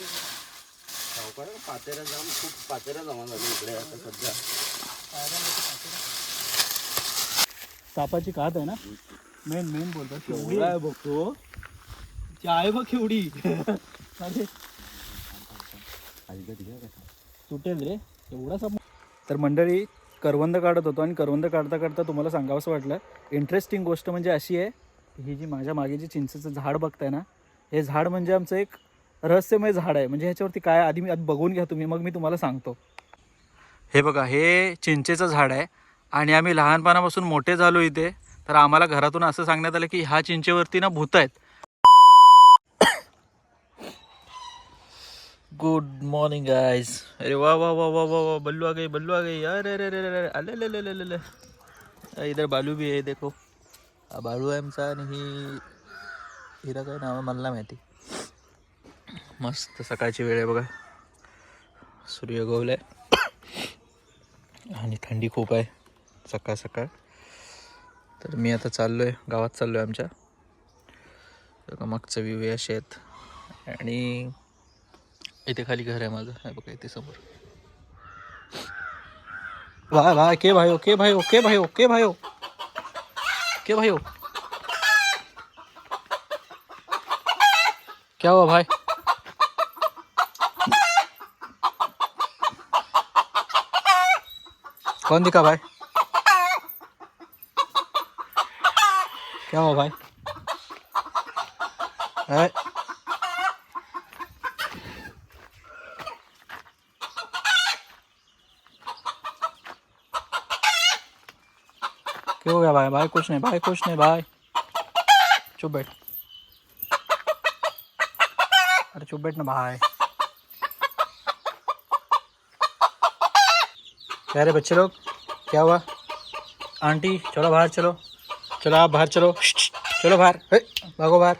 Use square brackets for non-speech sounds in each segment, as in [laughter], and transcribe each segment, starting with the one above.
सावकार पातेऱ्या जाम खूप पातेऱ्या जमा झाली इकडे आता सध्या. सापाची कात आहे ना? मेन मेन बोलतात केवढी? आहे बघतो? ती आहे बघ केवढी. अरे. तुटेल रे. एवढा साप तर मंडळी करवंद काढत होतो आणि करवंद काढता काढता तुम्हाला सांगावंसं वाटलं. इंटरेस्टिंग गोष्ट म्हणजे अशी आहे ही जी माझ्या मागे जी चिंचेचं झाड बघताय ना हे झाड म्हणजे आमचं एक रहस्यमय झाड आहे. म्हणजे ह्याच्यावरती काय आधी मी आधी बघून घ्या तुम्ही मग मी तुम्हाला सांगतो. हे बघा हे चिंचेचं झाड आहे आणि आम्ही लहानपणापासून मोठे झालो इथे. तर आम्हाला घरातून असं सांगण्यात आलं की ह्या चिंचेवरती ना भूत आहेत. गुड मॉर्निंग गाइस अरे वाह वाह वाह वाह वाह वाह बल्लू आ गई बल्लू आ गई. अरे अरे अरे अरे अले ले ले ले ले इधर बालू भी आहे देखो. हा बाळू आहे आमचा आणि ही हिरा काय नाव मला माहिती. मस्त सकाळची वेळ आहे बघा. सूर्य आहे आणि थंडी खूप आहे. सकाळ सकाळ. तर मी आता चाललो आहे गावात चाललो आहे आमच्या. तर मागचं व्यू असे आहेत. आणि इथे खाली घर आहे माझं. हे बघा इथे समोर. वा वा के भाई के भाई के भाई के भाई के भाई क्या हुआ भाई? कौन दिखा भाई? क्या हुआ भाई? है? हो गया भाई? भाई कुछ नहीं भाई कुछ नहीं भाई। चुप बैठ। अरे चुप बैठ ना भाई। क्या रे बच्चे लोग क्या हुआ? आंटी चलो बाहर चलो। चलो आप बाहर चलो। चलो बाहर। हे, भागो बाहर।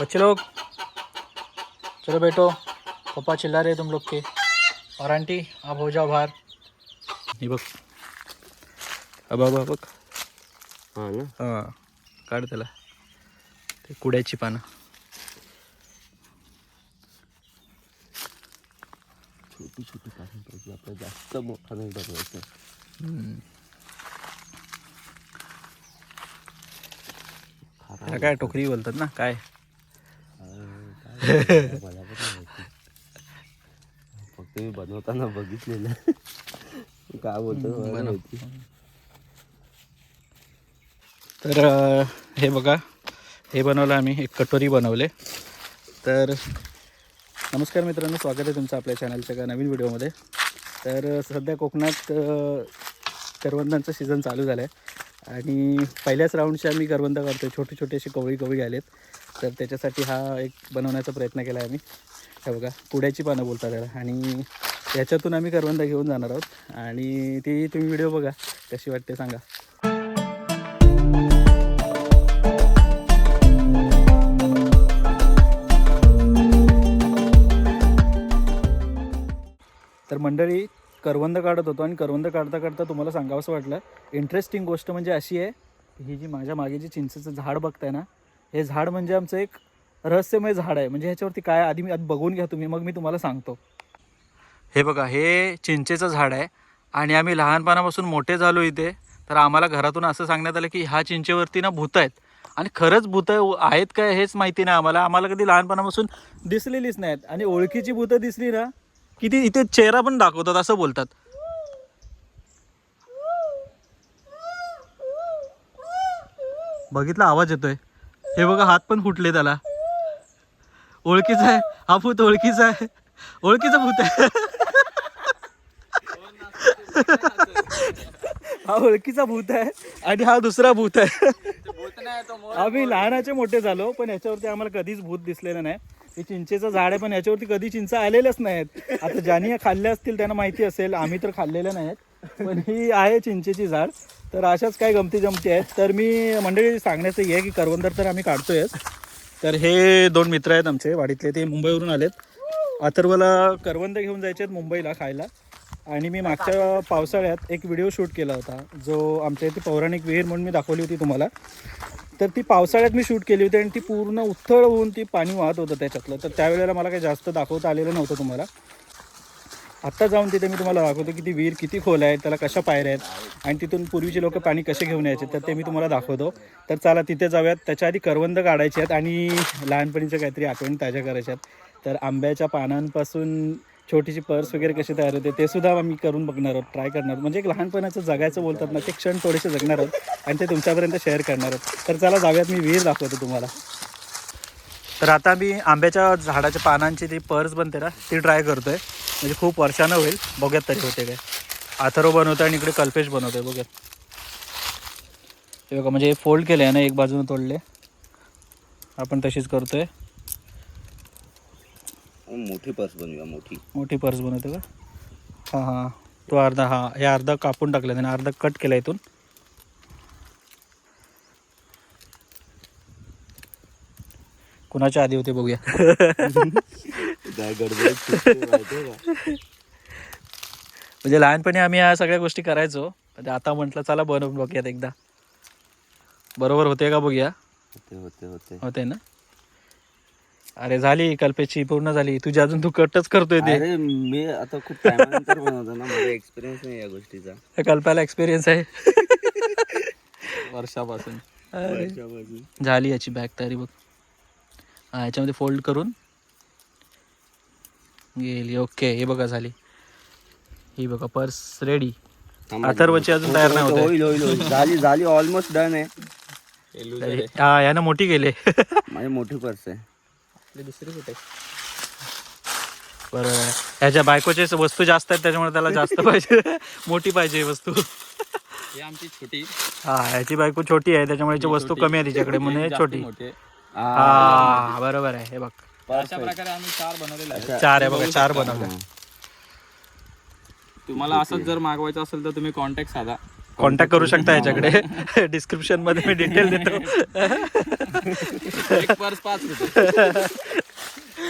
बच्चे लोग चलो बैठो पापा चिल्ला रहे तुम लोग के। और आंटी आप हो जाओ बाहर। ये बघ अबा बा बघ हा ना? हाँ काढ त्याला ते कुड्याची पानं। छोटी छोटी पानं पाहिजे आपल्याला जास्त मोठा नाही बनवायचं. त्याला काय टोकरी बोलतात ना काय? अं, काय बोलतात, मला पण नाही माहिती. फक्त मी बनवताना बघितलेलं. काय बोलतो मला बनव. माहिती. तर अं, हे बघा हे बनवलं आम्ही एक कटोरी बनवले. तर नमस्कार मित्रांनो स्वागत आहे तुमचं आपल्या चॅनलच्या एका नवीन व्हिडिओमध्ये. तर सध्या कोकणात करवंदांचं सीझन चालू झालं आहे आणि पहिल्याच राऊंडचे आम्ही करवंदा करतो छोटे छोटे असे कवळी कवळी आलेत. तर त्याच्यासाठी हा एक बनवण्याचा प्रयत्न केला आहे आम्ही. हे बघा पुड्याची पानं बोलतात त्याला. आणि याच्यातून आम्ही करवंदा घेऊन जाणार आहोत. आणि ती तुम्ही व्हिडिओ बघा कशी वाटते सांगा. तर मंडळी करवंद काढत होतो आणि करवंद काढता काढता तुम्हाला सांगावंसं वाटलं. इंटरेस्टिंग गोष्ट म्हणजे अशी आहे ही जी माझ्या मागे जी चिंचेचं झाड बघताय ना हे झाड म्हणजे आमचं एक रहस्यमय झाड आहे. म्हणजे ह्याच्यावरती काय आधी मी आधी बघून घ्या तुम्ही मग मी तुम्हाला सांगतो. हे बघा हे चिंचेचं झाड आहे आणि आम्ही लहानपणापासून मोठे झालो इथे. तर आम्हाला घरातून असं सांगण्यात आलं की ह्या चिंचेवरती ना भूत आहेत. आणि खरंच भूतं आहेत काय हेच माहिती नाही आम्हाला. आम्हाला कधी लहानपणापासून दिसलेलीच नाहीत. आणि ओळखीची भूतं दिसली ना की ती इथे चेहरा पण दाखवतात असं बोलतात. बघितला आवाज येतोय. हे बघा हात पण फुटले त्याला. ओळखीचा आहे. हा भूत ओळखीचा आहे. ओळखीचा भूत आहे. हा ओळखीचा भूत आहे आणि हा दुसरा भूत आहे. आम्ही लहानाचे मोठे झालो पण याच्यावरती आम्हाला कधीच भूत दिसलेलं नाही. हे चिंचेचं झाड आहे पण याच्यावरती कधी चिंच आलेल्याच नाहीत. आता ज्यांनी या खाल्ल्या असतील त्यांना माहिती असेल आम्ही तर खाल्लेल्या नाहीत. पण ही आहे चिंचेची झाड. तर अशाच काही गमती जमती आहेत. तर मी मंडळी सांगण्याचं हे आहे की करवंदर तर आम्ही काढतोय तर हे दोन मित्र आहेत आमचे वाडीतले ते मुंबईवरून आलेत. अथर्वला करवंद घेऊन जायचे आहेत मुंबईला खायला. आणि मी मागच्या पावसाळ्यात एक व्हिडिओ शूट केला होता जो आमच्या इथे पौराणिक विहीर म्हणून मी दाखवली होती तुम्हाला. तर ती पावसाळ्यात मी शूट केली होती आणि ती पूर्ण उथळ होऊन ती पाणी वाहत होतं त्याच्यातलं. तर त्यावेळेला मला काही जास्त दाखवता आलेलं नव्हतं तुम्हाला. आत्ता जाऊन तिथे मी तुम्हाला दाखवतो की ती विहीर किती खोल आहे त्याला कशा पायऱ्या आहेत आणि तिथून पूर्वीचे लोक पाणी कसे घेऊन यायचे तर ते मी तुम्हाला दाखवतो. तर चला तिथे जाऊयात. त्याच्या आधी करवंद काढायचे आहेत आणि लहानपणीच्या काहीतरी आठवणी ताज्या करायच्या आहेत. तर आंब्याच्या पानांपासून छोटीशी पर्स वगैरे कशी तयार होते ते सुद्धा आम्ही करून बघणार आहोत ट्राय करणार आहोत. म्हणजे एक लहानपणाचं जगायचं बोलतात ना ते क्षण थोडेसे जगणार आहोत आणि ते तुमच्यापर्यंत शेअर करणार आहोत. तर चला जाऊयात मी विहीर दाखवतो तुम्हाला. तर आता मी आंब्याच्या झाडाच्या पानांची ती पर्स बनते ना ती ट्राय करतो आहे म्हणजे खूप वर्षानं होईल बघ्यात तरी होते काय. आथरो बनवतो आणि इकडे कल्पेश बनवतोय बघ्यात. हे बघा म्हणजे फोल्ड केले आहे ना एक बाजूनं तोडले. आपण तशीच करतोय. मोठी पर्स बनवूया मोठी. मोठी पर्स बनवते का? हां हां. तो अर्धा हां हे अर्धा कापून टाकलं त्याने अर्धा कट केला इथून. कुणाच्या आधी होते बघूया? म्हणजे लहानपणी आम्ही या सगळ्या गोष्टी करायचो. ते आता म्हटलं चला बनवून बघूयात एकदा. बरोबर होते का बघूया? होते होते होते. होते ना? अरे झाली कल्पेची पूर्ण झाली. तुझी अजून तू कटच करतोय ते. अरे मी आता खूप टायमानंतर बनवतो ना मला एक्सपिरियन्स नाही या गोष्टीचा. त्या कल्पाला एक्सपिरियन्स आहे. [laughs] वर्षापासून. अरे. वर्षापासून. झाली याची बॅग तयारी बघ. हा याच्यामध्ये फोल्ड करून गेली. ओके हे बघा झाली. ही बघा पर्स रेडी थांबा, अथर्वची अजून तयार नाही होत आहे. होईल होईल होईल. झाली झाली ऑलमोस्ट डन आहे. हा यानं मोठी गेले माझी मोठी पर्स आहे. दुसरी कुठे? बरोबर आहे ह्याच्या बायकोचे वस्तू जास्त आहेत त्याच्यामुळे त्याला जास्त पाहिजे. [laughs] मोठी पाहिजे ही वस्तू. ही आमची छोटी. हा ह्याची बायको छोटी आहे त्याच्यामुळे याची वस्तू कमी आहे तिच्याकडे म्हणून हे जास्त छोटी. हा बरोबर आहे हे बघ. अशा प्रकारे आम्ही चार बनवलेले आहेत. चार आहे बघा चार बनवले तुम्हाला असंच जर मागवायचं असेल तर तुम्ही कॉन्टॅक्ट साधा. कॉन्टॅक्ट करू शकता याच्याकडे. [laughs] डिस्क्रिप्शनमध्ये मी डिटेल देतो. [laughs]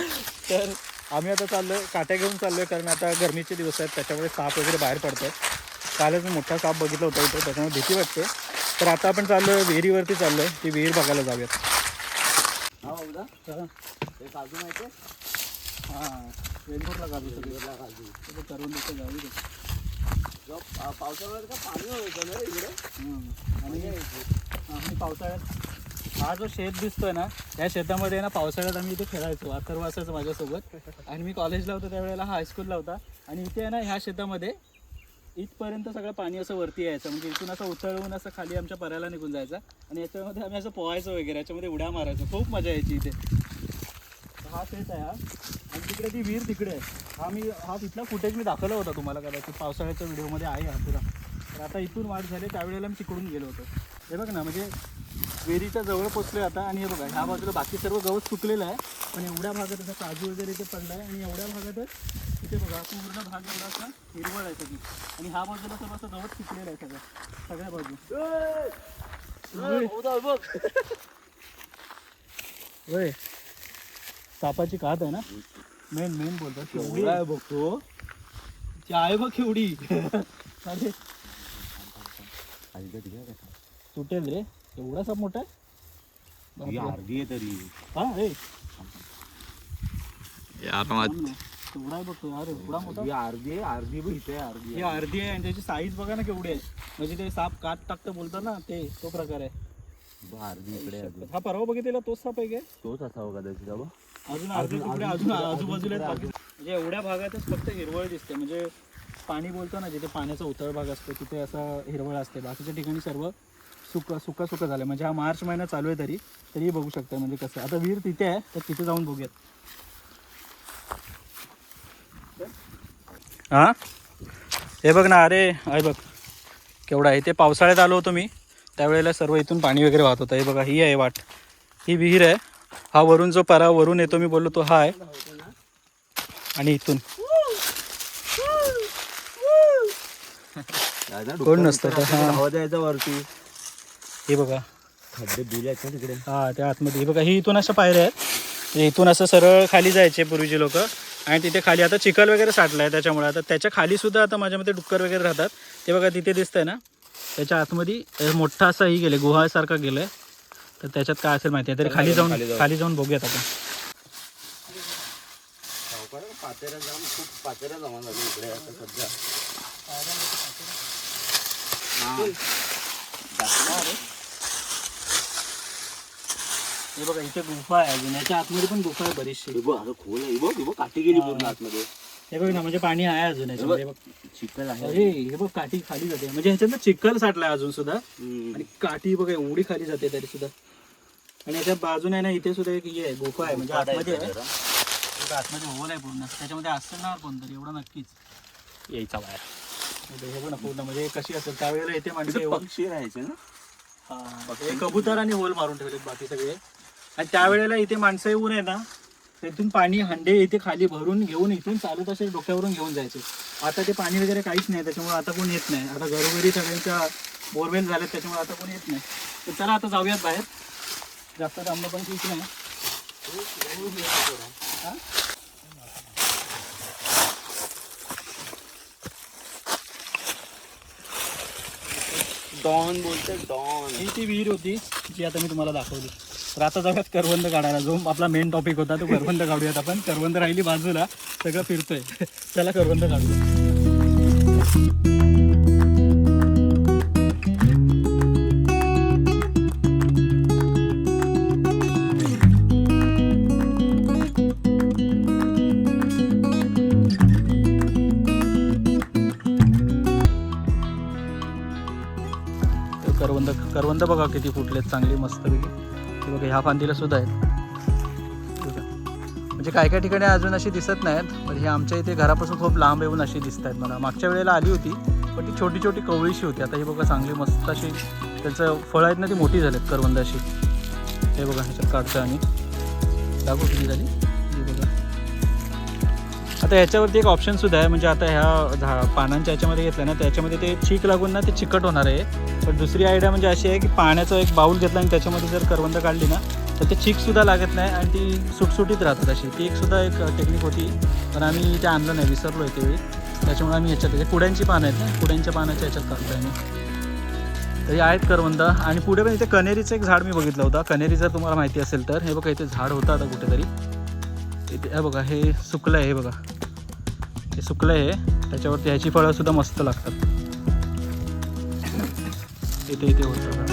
[laughs] तर आम्ही आता चाललोय काट्या घेऊन चाललोय कारण आता गरमीचे दिवस आहेत त्याच्यामुळे साप वगैरे बाहेर पडतात कालच मी मोठा साप बघितला होता इथे त्याच्यामुळे भीती वाटते. तर आता आपण चाललोय विहिरीवरती चाललोय ती विहीर बघायला जाऊयात. चला. हां पावसाळ्यात का पाणी होतं ना रे इकडे. आणि हा, आणि पावसाळ्यात हा जो शेत दिसतोय ना या शेतामध्ये ना पावसाळ्यात आम्ही इथे खेळायचो अथर्व असायचं माझ्यासोबत. आणि मी कॉलेजला होतो त्यावेळेला हा हायस्कूलला होता. आणि इथे आहे ना ह्या शेतामध्ये इथपर्यंत सगळं पाणी असं वरती यायचं. म्हणजे इथून असं उचळून असं खाली आमच्या परायला निघून जायचं. आणि याच्यामध्ये आम्ही असं पोहायचो वगैरे याच्यामध्ये उड्या मारायचो. खूप मजा यायची इथे. हा शेत आहे हा. आणि तिकडे ती विहीर तिकडे आहे. हा मी हा तिथला फुटेज मी दाखवला होता तुम्हाला कदाचित. पावसाळ्याच्या व्हिडिओमध्ये आहे हा पुरा तर आता इथून वाट झाली त्यावेळेला मी तिकडून गेलो होतो. हे बघ ना म्हणजे विहिरीच्या जवळ पोचलोय आता आणि हे बघा ह्या बाजूला बाकी सर्व गवत सुकलेलं आहे. पण एवढ्या भागात असं काजू वगैरे इथे पडला आहे आणि एवढ्या भागातच इथे बघा पूर्ण भाग एवढा असा हिरवळ आहे सगळी. आणि ह्या बाजूला सर्व असं गवत सुकलेलं आहे सगळं. सगळ्या बाजू. होय. सापाची कात आहे ना? मेन मेन बोलतात केवढी? आहे बघतो? ती आहे बघ केवढी. अरे. सुटेल रे. एवढा साप मोठा आहे? ही. अर्धी आहे तरी. हा रे यार आहे बघतो अरे एवढा मोठा? ही अर्धी आहे अर्धी बघ इथे आहे, अर्धी ही अर्धी आहे आणि त्याची साईज बघा ना केवढी आहे. म्हणजे ते साप कात टाकतं बोलतात ना ते तो प्रकार आहे. बघ, अर्धी इकडे आहे अजून. हा परवा बघितलेला तोच साप आहे काय? तोच असावा कदाचित बाबा अजून अर्धे तुकडे अजून आजूबाजूला आहेत बाकी म्हणजे एवढ्या भागातच फक्त हिरवळ दिसते. म्हणजे पाणी बोलतो ना जिथे पाण्याचा उतळ भाग असतो तिथे असं हिरवळ असते. बाकीच्या ठिकाणी सर्व सुक सुका सुका झालं म्हणजे हा मार्च महिना चालू आहे तरी तरी बघू शकता म्हणजे कसं. आता विहीर तिथे आहे तर तिथे जाऊन बघूयात. हा? हे बघ ना अरे आहे बघ. केवढा आहे. ते पावसाळ्यात आलो होतो मी. त्यावेळेला सर्व इथून पाणी वगैरे वाहत होतं. हे बघा ही आहे वाट. ही विहीर आहे. हा वरून जो परा वरून येतो मी बोललो तो हा आहे आणि इथून. कोण नसतं तर, हा. हवा द्यायचा वरती. हे बघा. खड्डे दिले आहेत ना तिकडे. हा त्या आतमध्ये. हे बघा ही इथून अशा पायऱ्या आहेत. इथून असं सरळ खाली जायचे पूर्वीचे लोक. आणि तिथे खाली आता चिखल वगैरे साठला आहे त्याच्यामुळे. आता त्याच्याखाली सुद्धा आता माझ्या मते डुक्कर वगैरे राहतात. ते बघा तिथे दिसतंय ना. त्याच्या आतमध्ये अ, मोठा असा ही गेले गुहासारखा गेलाय. तर त्याच्यात काय असेल माहिती आहे? तरी खाली जाऊन खाली जाऊन. बघूयात आपण. पातेऱ्या जाऊन खूप पातेऱ्या जमा झाली इकडे आता सध्या. हे. बघा इथे गुफा आहे. अजून याच्या आतमध्ये पण गुफा आहे बरीचशी. हे बघ, आता खोल आहे. हे बघ हे बघ काठी गेली पूर्ण आतमध्ये. हे बघ ना म्हणजे पाणी आहे अजून याच्यामध्ये. बघ चिखल आहे. अरे हे बघ काठी खाली जाते. म्हणजे ह्याच्यात चिखल साठलाय अजून सुद्धा. आणि काठी बघा एवढी खाली जाते तरी सुद्धा. आणि याच्या बाजूने आहे ना इथे सुद्धा एक हे आहे गुफा आहे म्हणजे आतमध्ये आहे एक आतमध्ये होल आहे पूर्ण. त्याच्यामध्ये असणार कोणतरी एवढं नक्कीच. यायचा बाहेर. म्हणजे हे पण पूर्ण म्हणजे कशी असेल त्यावेळेला इथे माणसं येऊन पक्षी राहायचे ना. हा, हे कबूतर आणि होल मारून ठेवलेत बाकी सगळे. आणि त्यावेळेला इथे माणसं येऊन आहे ना तिथून पाणी हंडे इथे खाली भरून घेऊन इथून चालत असे डोक्यावरून घेऊन जायचे. आता ते पाणी वगैरे काहीच नाही त्याच्यामुळे आता कोण येत नाही. आता घरोघरी सगळ्यांच्या बोरवेल झाल्यात त्याच्यामुळे आता कोण येत नाही. तर चला आता जाऊयात बाहेर. जास्त थांबणं पण ठीक नाही? डॉन बोलते डॉन. ही ती विहीर होती जी आता मी तुम्हाला दाखवली. तर आता जाऊयात करवंद काढायला जो आपला मेन टॉपिक होता तो करवंद काढूयात आपण. करवंद राहिली बाजूला सगळं फिरतोय. [laughs] चला करवंद काढूया. करवंद बघा किती फुटलेत चांगली मस्तपैकी हे बघा ह्या फांदीला सुद्धा आहेत. म्हणजे काय काय ठिकाणी अजून अशी दिसत नाहीत पण हे आमच्या इथे घरापासून खूप लांब येऊन अशी दिसत आहेत मला मागच्या वेळेला आली होती पण ती छोटी छोटी कवळीशी होती. आता ही बघा चांगली मस्त अशी त्याचं फळं आहेत ना ती मोठी झालीत करवंद अशी हे बघा ह्याच्यात काढतो आणि दाखवू किती झाली. आता ह्याच्यावरती एक ऑप्शन सुद्धा आहे. म्हणजे आता ह्या झा पानांच्या ह्याच्यामध्ये घेतलं ना त्याच्यामध्ये ते चीक लागून ना ते चिकट होणार आहे. पण दुसरी आयडिया म्हणजे अशी आहे की पाण्याचा एक बाऊल घेतला आणि त्याच्यामध्ये जर करवंद काढली ना तर ते चीकसुद्धा लागत नाही आणि ती सुटसुटीत राहतात अशी. ती एकसुद्धा एक टेक्निक होती. पण आम्ही ते आणलं नाही विसरलो आहे त्यावेळी. त्याच्यामुळे आम्ही ह्याच्यात हे कुड्यांची पानं आहेत ना कुड्यांच्या पानाच्या ह्याच्यात काढतो आम्ही. तर हे आहेत करवंद. आणि पुढे पण इथे कनेरीचं एक झाड मी बघितलं होतं. कनेरी जर तुम्हाला माहिती असेल तर हे बघा इथे झाड होतं आता कुठेतरी. इथे हे बघा हे सुकलं आहे हे बघा. हे सुकलं आहे त्याच्यावरती ह्याची फळं सुद्धा मस्त लागतात. इथे इथे होतं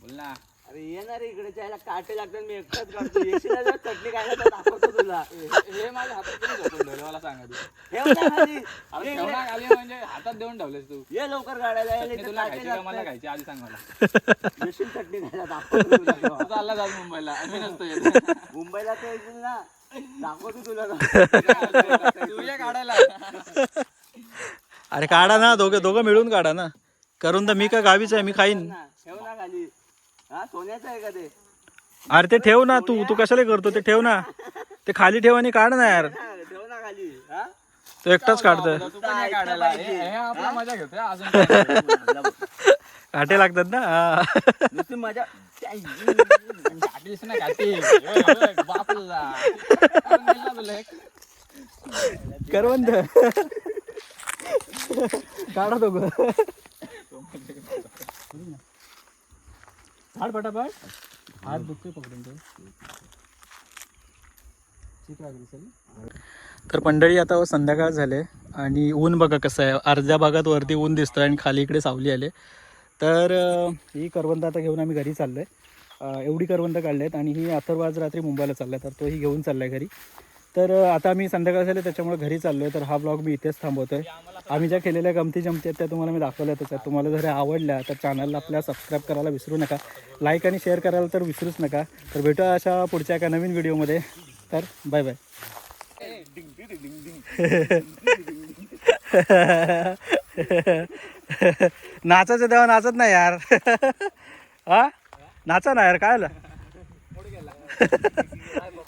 बोल ना. अरे ये ना रे इकडे जायला काटे लागतात मी एकटाच काढतो. येशील ना जरा चटणी खायला तर दाखवतो तुला. हे माझ्या हातात कोणी झोपून ठेवलं मला सांगा तू. ठेव ना खाली. अरे ये इकडे. ठेवणार आली म्हणजे हातात देऊन ठेवलेस तू. ये लवकर काढायला ये, चटणी इथं तुला काटे खायची का? मला लागतात. खायची आधी सांग मला. येशील चटणी खायला दाखवतो तुला. [laughs] तू चालला जात मुंबईला मी नसतो येत. मुंबईला तर येशील ना. दाखवतो तुला. [laughs] तू ये काढायला. अरे काढा ना दोघं दोघं मिळून काढा ना. करून तर मी का गावीच आहे मी खाईन. ठेव ना खाली. हा सोन्याचं आहे का ते? अरे ते ठेव ना तू तू कशाला करतो ते ठेव ना. ते खाली ठेव आणि काढ ना यार. हा, ठेव ना खाली हा? तो एकटाच काढतोय. तू पण ये काढायला हे हे? आपला मजा घेतोय अजून काय नाही. काटे लागतात ना. हा. नुसती मजा. घाटीस ना घाटी. होय, होय. करवंद. काढा दोघं. काढ पटापट हात दुखतोय पकडून तो ठीक आहे तर पंढरी आता संध्याकाळ झाले आणि ऊन बघा कसं आहे. अर्ध्या भागात वरती ऊन दिसतं आणि खाली इकडे सावली आले. तर ही करवंत आता घेऊन आम्ही घरी चाललो आहे एवढी करवंद काढले आहेत आणि ही अथर्व आज रात्री मुंबईला चालला तर तोही घेऊन चालला आहे घरी. तर आता आम्ही संध्याकाळ झाले त्याच्यामुळे घरी चाललो आहे तर हा ब्लॉग मी इथेच थांबवतो आहे आम्ही ज्या केलेल्या गमती जमती आहेत त्या तुम्हाला मी दाखवल्यातच आहेत. तुम्हाला जर आवडल्या तर चॅनलला आपल्या सबस्क्राईब करायला विसरू नका. लाईक आणि शेअर करायला तर विसरूच नका. तर भेटूया अशा पुढच्या एका नवीन व्हिडिओमध्ये तर बाय बाय [laughs] नाचायचं तेव्हा नाचत नाही यार. [laughs] हा? नाचा ना यार काय आलं? [laughs]